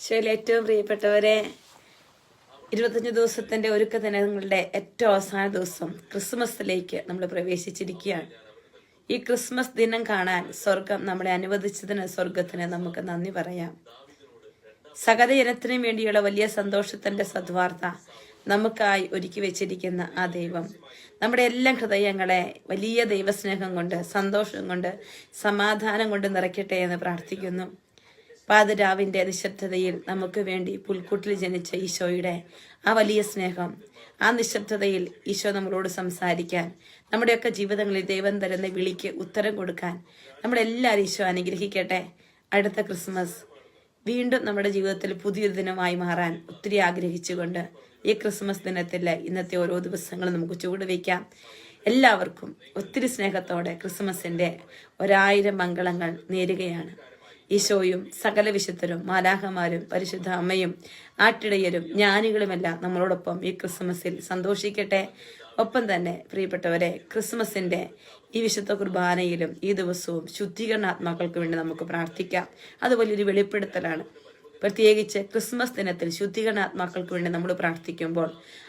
ഈശോയിൽ ഏറ്റവും പ്രിയപ്പെട്ടവരെ ഇരുപത്തഞ്ച് ദിവസത്തിന്റെ ഒരുക്ക ദിനങ്ങളുടെ ഏറ്റവും അവസാന ദിവസം ക്രിസ്മസിലേക്ക് നമ്മൾ പ്രവേശിച്ചിരിക്കുകയാണ്. ഈ ക്രിസ്മസ് ദിനം കാണാൻ സ്വർഗം നമ്മളെ അനുവദിച്ചതിന് സ്വർഗത്തിന് നമുക്ക് നന്ദി പറയാം. സകലജനത്തിനും വേണ്ടിയുള്ള വലിയ സന്തോഷത്തിന്റെ സദ്വാർത്ത നമുക്കായി ഒരുക്കി വെച്ചിരിക്കുന്ന ആ ദൈവം. നമ്മുടെ എല്ലാ ഹൃദയങ്ങളെ വലിയ ദൈവസ്നേഹം കൊണ്ട് സന്തോഷം കൊണ്ട് സമാധാനം കൊണ്ട് നിറയ്ക്കട്ടെ എന്ന് പ്രാർത്ഥിക്കുന്നു. പാതിരാവിന്റെ നിശബ്ദതയിൽ നമുക്ക് വേണ്ടി പുൽക്കൂട്ടിൽ ജനിച്ച ഈശോയുടെ ആ വലിയ സ്നേഹം ആ നിശബ്ദതയിൽ ഈശോ നമ്മളോട് സംസാരിക്കാൻ നമ്മുടെയൊക്കെ ജീവിതങ്ങളിൽ ദൈവം തരുന്ന വിളിക്ക് ഉത്തരം കൊടുക്കാൻ നമ്മളെല്ലാവരും ഈശോ അനുഗ്രഹിക്കട്ടെ. അടുത്ത ക്രിസ്മസ്. വീണ്ടും നമ്മുടെ ജീവിതത്തിൽ പുതിയൊരു ദിനമായി മാറാൻ ഒത്തിരി ആഗ്രഹിച്ചുകൊണ്ട് ഈ ക്രിസ്മസ് ദിനത്തിൽ ഇന്നത്തെ ഓരോ ദിവസങ്ങളും നമുക്ക് ചുവടുവയ്ക്കാം എല്ലാവർക്കും ഒത്തിരി സ്നേഹത്തോടെ ക്രിസ്മസിന്റെ ഒരായിരം മംഗളങ്ങൾ നേരുകയാണ്. ഈശോയും സകല വിശുദ്ധരും മാലാഹമാരും പരിശുദ്ധ അമ്മയും ആട്ടിടയരും ജ്ഞാനികളുമെല്ലാം നമ്മളോടൊപ്പം ഈ ക്രിസ്മസിൽ സന്തോഷിക്കട്ടെ. ഒപ്പം തന്നെ പ്രിയപ്പെട്ടവരെ ക്രിസ്മസിന്റെ ഈ വിശുദ്ധ കുർബാനയിലും ഈ ദിവസവും ശുദ്ധീകരണാത്മാക്കൾക്ക് വേണ്ടി നമുക്ക് പ്രാർത്ഥിക്കാം. അത് വലിയൊരു വെളിപ്പെടുത്തലാണ്. പ്രത്യേകിച്ച് ക്രിസ്മസ് ദിനത്തിൽ ശുദ്ധീകരണാത്മാക്കൾക്ക് വേണ്ടി നമ്മൾ പ്രാർത്ഥിക്കുമ്പോൾ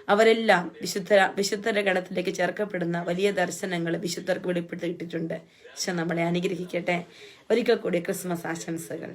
അവരെല്ലാം വിശുദ്ധ വിശുദ്ധരുടെ ഗണത്തിലേക്ക് ചേർക്കപ്പെടുന്ന വലിയ ദർശനങ്ങൾ വിശുദ്ധർക്ക് വെളിപ്പെടുത്തിയിട്ടുണ്ട്. പക്ഷെ നമ്മളെ അനുഗ്രഹിക്കട്ടെ. ഒരിക്കൽ കൂടി ക്രിസ്മസ് ആശംസകൾ.